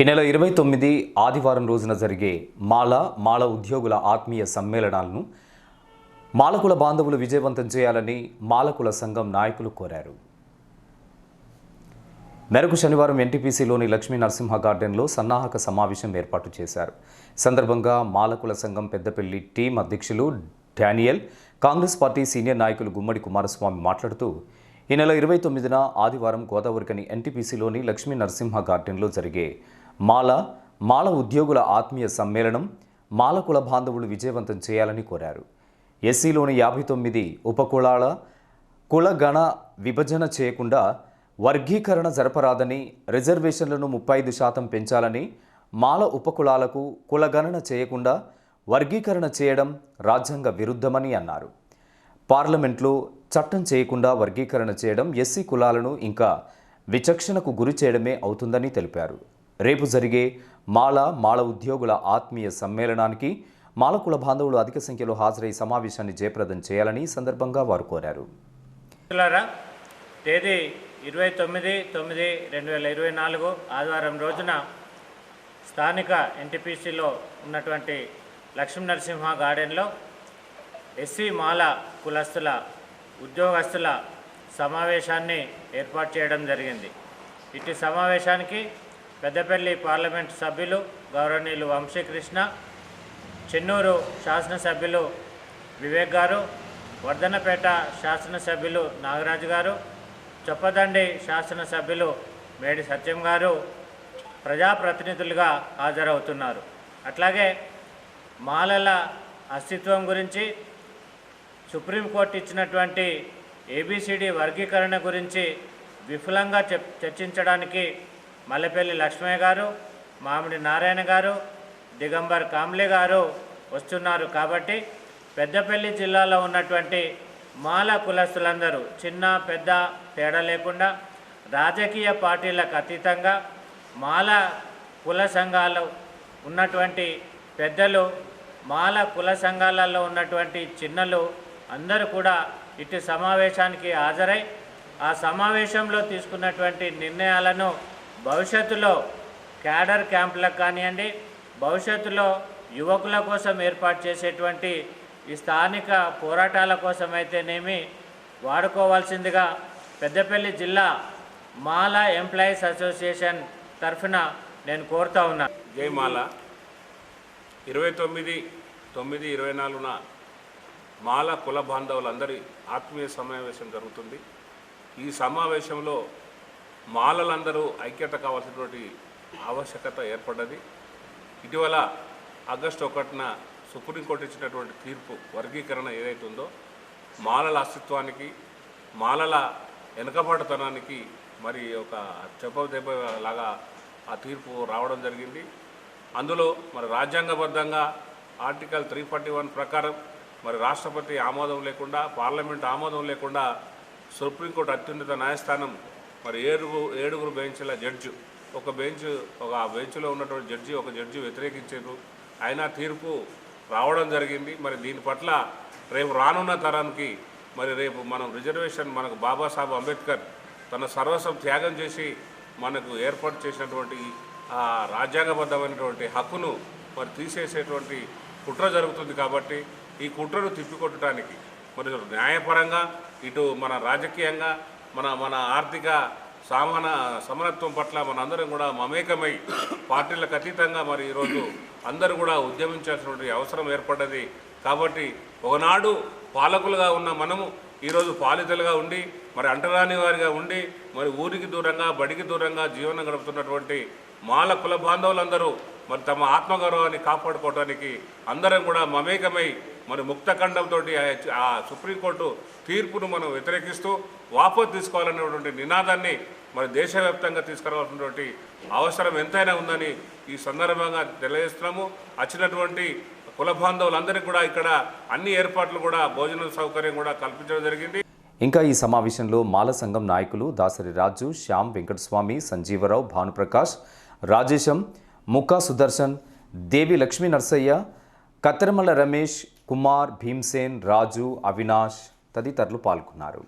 ఈ నెల ఇరవై తొమ్మిది ఆదివారం రోజున జరిగే మాల మాల ఉద్యోగుల ఆత్మీయ సమ్మేళనాలను మాలకుల బాంధవులు విజయవంతం చేయాలని మాలకుల సంఘం నాయకులు కోరారు. మేరకు శనివారం ఎన్టీపీసీలోని లక్ష్మీ నరసింహ గార్డెన్లో సన్నాహక సమావేశం ఏర్పాటు చేశారు. సందర్భంగా మాలకుల సంఘం పెద్దపల్లి టీం అధ్యక్షులు డానియల్ కాంగ్రెస్ పార్టీ సీనియర్ నాయకులు గుమ్మడి కుమారస్వామి మాట్లాడుతూ ఈ నెల ఇరవై తొమ్మిదిన ఆదివారం గోదావరికని ఎన్టీపీసీలోని లక్ష్మీ నరసింహ గార్డెన్లో జరిగే మాల మాల ఉద్యోగుల ఆత్మీయ సమ్మేళనం మాలకుల బాంధవులు విజయవంతం చేయాలని కోరారు. ఎస్సీలోని యాభై తొమ్మిది ఉపకులాల కులగణ విభజన చేయకుండా వర్గీకరణ జరపరాదని రిజర్వేషన్లను ముప్పై ఐదు శాతం పెంచాలని మాల ఉపకులాలకు కులగణన చేయకుండా వర్గీకరణ చేయడం రాజ్యాంగ విరుద్ధమని అన్నారు. పార్లమెంట్లో చట్టం చేయకుండా వర్గీకరణ చేయడం ఎస్సీ కులాలను ఇంకా విచక్షణకు గురి చేయడమే అవుతుందని తెలిపారు. రేపు జరిగే మాల మాల ఉద్యోగుల ఆత్మీయ సమ్మేళనానికి మాలకుల బాంధవులు అధిక సంఖ్యలో హాజరై సమావేశాన్ని జయప్రదం చేయాలని సందర్భంగా వారు కోరారు. తేదీ ఇరవై తొమ్మిది తొమ్మిది రెండు వేల ఇరవై నాలుగు ఆదివారం రోజున స్థానిక ఎన్టీపీసీలో ఉన్నటువంటి లక్ష్మీ నరసింహ గార్డెన్లో ఎస్సీ మాల కులస్తుల ఉద్యోగస్తుల సమావేశాన్ని ఏర్పాటు చేయడం జరిగింది. ఇటు సమావేశానికి పెద్దపల్లి పార్లమెంట్ సభ్యులు గౌరవనీయులు వంశీకృష్ణ చెన్నూరు శాసనసభ్యులు వివేక్ గారు వర్ధనపేట శాసనసభ్యులు నాగరాజు గారు చొప్పదండి శాసనసభ్యులు మేడి సత్యం గారు ప్రజాప్రతినిధులుగా హాజరవుతున్నారు. అట్లాగే మాలల అస్తిత్వం గురించి సుప్రీంకోర్టు ఇచ్చినటువంటి ఏబిసిడి వర్గీకరణ గురించి విఫలంగా చర్చించడానికి మల్లెపల్లి లక్ష్మయ్య గారు మామిడి నారాయణ గారు దిగంబర్ కాంబ్లే గారు వస్తున్నారు కాబట్టి పెద్దపల్లి జిల్లాలో ఉన్నటువంటి మాల కులస్తులందరూ చిన్న పెద్ద తేడా లేకుండా రాజకీయ పార్టీలకు అతీతంగా మాల కుల సంఘాలు ఉన్నటువంటి పెద్దలు మాల కుల సంఘాలలో ఉన్నటువంటి చిన్నలు అందరూ కూడా ఇటు సమావేశానికి హాజరై ఆ సమావేశంలో తీసుకున్నటువంటి నిర్ణయాలను భవిష్యత్తులో క్యాడర్ క్యాంపులకు కానివ్వండి భవిష్యత్తులో యువకుల కోసం ఏర్పాటు చేసేటువంటి ఈ స్థానిక పోరాటాల కోసం అయితేనేమి వాడుకోవాల్సిందిగా పెద్దపల్లి జిల్లా మాల ఎంప్లాయీస్ అసోసియేషన్ తరఫున నేను కోరుతా ఉన్నా. జయమాల ఇరవై తొమ్మిది తొమ్మిది ఇరవై నాలుగున మాల కుల బాంధవులందరి ఆత్మీయ సమావేశం జరుగుతుంది. ఈ సమావేశంలో మాలలందరూ ఐక్యత కావాల్సినటువంటి ఆవశ్యకత ఏర్పడ్డది. ఇటీవల ఆగస్టు ఒకటిన సుప్రీంకోర్టు ఇచ్చినటువంటి తీర్పు వర్గీకరణ ఏదైతుందో మాలల అస్తిత్వానికి మాలల వెనుకబాటుతనానికి మరి ఒక చెప్ప దెబ్బ లాగా ఆ తీర్పు రావడం జరిగింది. అందులో మరి రాజ్యాంగబద్ధంగా ఆర్టికల్ త్రీ ఫార్టీ వన్ ప్రకారం మరి రాష్ట్రపతి ఆమోదం లేకుండా పార్లమెంట్ ఆమోదం లేకుండా సుప్రీంకోర్టు అత్యున్నత న్యాయస్థానం మరి ఏడుగు ఏడుగురు బెంచ్ల జడ్జి. ఒక బెంచ్ ఒక ఆ బెంచ్లో ఉన్నటువంటి జడ్జి ఒక జడ్జి వ్యతిరేకించారు అయినా తీర్పు రావడం జరిగింది. మరి దీని పట్ల రేపు రానున్న తరానికి మరి రేపు మనం రిజర్వేషన్ మనకు బాబాసాహెబ్ అంబేద్కర్ తన సర్వస్వం త్యాగం చేసి మనకు ఏర్పాటు చేసినటువంటి ఆ రాజ్యాంగబద్ధమైనటువంటి హక్కును మరి తీసేసేటువంటి కుట్ర జరుగుతుంది కాబట్టి ఈ కుట్రను తిప్పికొట్టడానికి మరి న్యాయపరంగా ఇటు మన రాజకీయంగా మన మన ఆర్థిక సామాన సమరత్వం పట్ల మన అందరం కూడా మమేకమై పార్టీలకు అతీతంగా మరి ఈరోజు అందరూ కూడా ఉద్యమించాల్సినటువంటి అవసరం ఏర్పడ్డది. కాబట్టి ఒకనాడు పాలకులుగా ఉన్న మనము ఈరోజు పాలితులుగా ఉండి మరి అంటరాని వారిగా ఉండి మరి ఊరికి దూరంగా బడికి దూరంగా జీవనం గడుపుతున్నటువంటి మాల కుల బాంధవులందరూ మరి తమ ఆత్మగౌరవాన్ని కాపాడుకోవడానికి అందరం కూడా మమేకమై మరి ముక్తఖండంతో ఆ సుప్రీంకోర్టు తీర్పును మనం వ్యతిరేకిస్తూ వాపసు తీసుకోవాలనేటువంటి నినాదాన్ని మరి దేశవ్యాప్తంగా తీసుకురావాల్సినటువంటి అవసరం ఎంతైనా ఉందని ఈ సందర్భంగా తెలియజేస్తున్నాము. వచ్చినటువంటి కుల బాంధవులందరికీ కూడా ఇక్కడ అన్ని ఏర్పాట్లు కూడా భోజన సౌకర్యం కూడా కల్పించడం జరిగింది. ఇంకా ఈ సమావేశంలో మాల సంఘం నాయకులు దాసరి రాజు శ్యామ్ వెంకటస్వామి సంజీవరావు భానుప్రకాష్ రాజేశం ముక్కా సుదర్శన్ దేవి లక్ష్మీ నర్సయ్య కత్తెరమల రమేష్ కుమార్ భీమ్సేన్ రాజు అవినాష్ తదితరులు పాల్గొన్నారు.